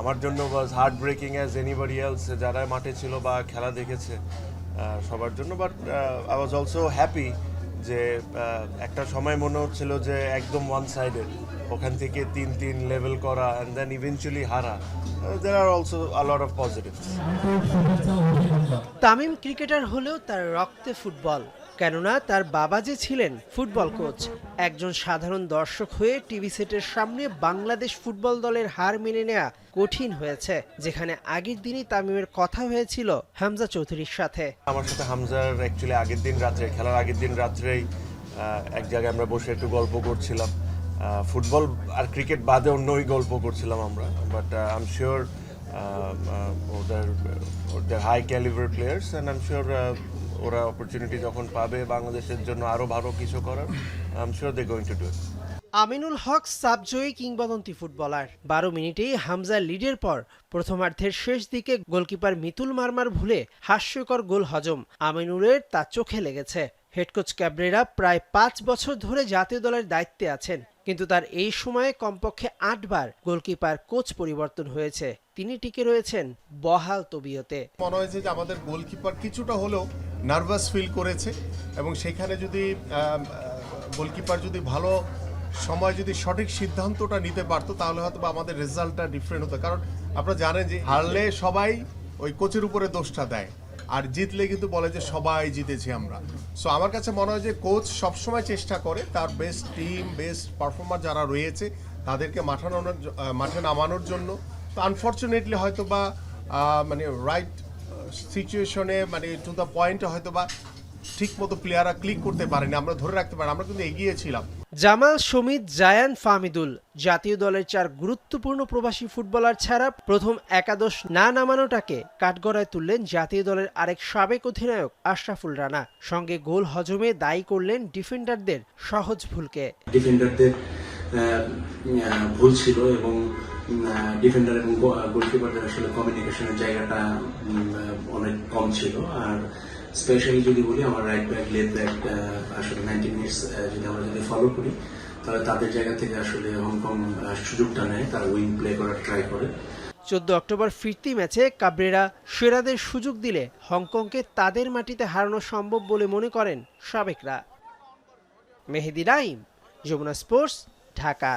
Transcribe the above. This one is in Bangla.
আমার জন্য was heartbreaking as anybody else যারা মাঠে ছিল বা খেলা দেখেছে সবার জন্য but I was also happy যে একটা সময় মনে হচ্ছিল যে একদম ওয়ান সাইডেড ওখান থেকে তিন তিন লেভেল করা অ্যান্ড দেন ইভেনচুয়ালি হারা। There are also a lot of positive Tamim cricketer হলেও তার রক্তে ফুটবল। কেননা তার বাবা যে ছিলেন ফুটবল কোচ, একজন সাধারণ দর্শক হয়ে টিভি সেটের সামনে বাংলাদেশ ফুটবল দলের হার মেনে নেওয়া কঠিন হয়েছে, যেখানে আগের দিনই তামিমের কথা হয়েছিল হামজা চৌধুরীর সাথে। আমার সাথে হামজার অ্যাকচুয়ালি আগের দিন রাত্রে খেলার আগের দিন রাত্রেই এক জায়গায় আমরা বসে একটু গল্প করছিলাম। ফুটবল আর ক্রিকেট বাদে অন্যই গল্প করছিলাম আমরা বাট আই এম শিওর ওদের ওদের high calibre players and I'm sure ওরা অপরচুনিটি যখন পাবে বাংলাদেশের জন্য আরও ভালো কিছু করার I'm sure they going to do it Aminul Haque সাবজয়ী কিংবদন্তি ফুটবলার। বারো মিনিটেই হামজা লিডের পর প্রথমার্ধের শেষ দিকে গোলকিপার মিতুল মারমার ভুলে হাস্যকর গোল হজম। আমিনুলের তা চোখে লেগেছে। হেডকোচ ক্যাবরেরা প্রায় পাঁচ বছর ধরে জাতীয় দলের দায়িত্বে আছেন, কিন্তু তার এই সময়ে কমপক্ষে আটবার গোলকিপার কোচ পরিবর্তন হয়েছে। তিনি টিকে রয়েছেন বহাল তবিয়তে। মনে হয়েছে যে আমাদের গোলকিপার কিছুটা হলেও নার্ভাস ফিল করেছে এবং সেখানে যদি গোলকিপার যদি ভালো সময় যদি সঠিক সিদ্ধান্তটা নিতে পারতো, তাহলে হয়তো বা আমাদের রেজাল্টটা ডিফারেন্ট হতো। কারণ আপনারা জানেন যে হারলে সবাই ওই কোচের উপরে দোষটা দেয়। আর জিতলে কিন্তু বলে যে সবাই জিতেছি আমরা। সো আমার কাছে মনে হয় যে কোচ সবসময় চেষ্টা করে তার বেস্ট টিম বেস্ট পারফর্মার যারা রয়েছে, তাদেরকে মাঠানোর মাঠে নামানোর জন্য। তো আনফর্চুনেটলি হয়তো বা মানে রাইট সিচুয়েশনে মানে টু দ্য পয়েন্টে হয়তো বা ঠিক মতো প্লেয়াররা ক্লিক করতে পারেনি। আমরা ধরে রাখতে পারি, আমরা কিন্তু এগিয়েছিলাম জামাল, সমিত, জায়ান, ফামিদুল জাতীয় দলের চার গুরুত্বপূর্ণ প্রবাসী ফুটবলার ছাড়া প্রথম একাদশ না নামানোটাকে কাঠগড়ায় তুললেন জাতীয় দলের আরেক সাবেক অধিনায়ক আশরাফুল রানা। সঙ্গে গোল হজমে দায়ী করলেন ডিফেন্ডারদের সহজ ভুলকে। ডিফেন্ডারদের ভুল ছিল এবং ডিফেন্ডার এবং গোলকিপারদের আসলে কমিউনিকেশনের জায়গাটা অনেক কম ছিল। আর স্পেশালি যদি বলি, আমার রাইট ব্যাক লেফট ব্যাক আসলে নাইনটি মিনিটস যদি আমরা যদি ফলো করি, তাহলে তাদের জায়গা থেকে আসলে হংকং সুযোগটা নেয়, তারা উইং প্লে করার ট্রাই করে। চোদ্দ অক্টোবর ফিরতি ম্যাচে কাবরেরা সেরাদের সুযোগ দিলে হংকংকে তাদের মাটিতে হারানো সম্ভব বলে মনে করেন সাবেকরা। মেহেদি রাইম যমুনা স্পোর্টস, ঢাকা।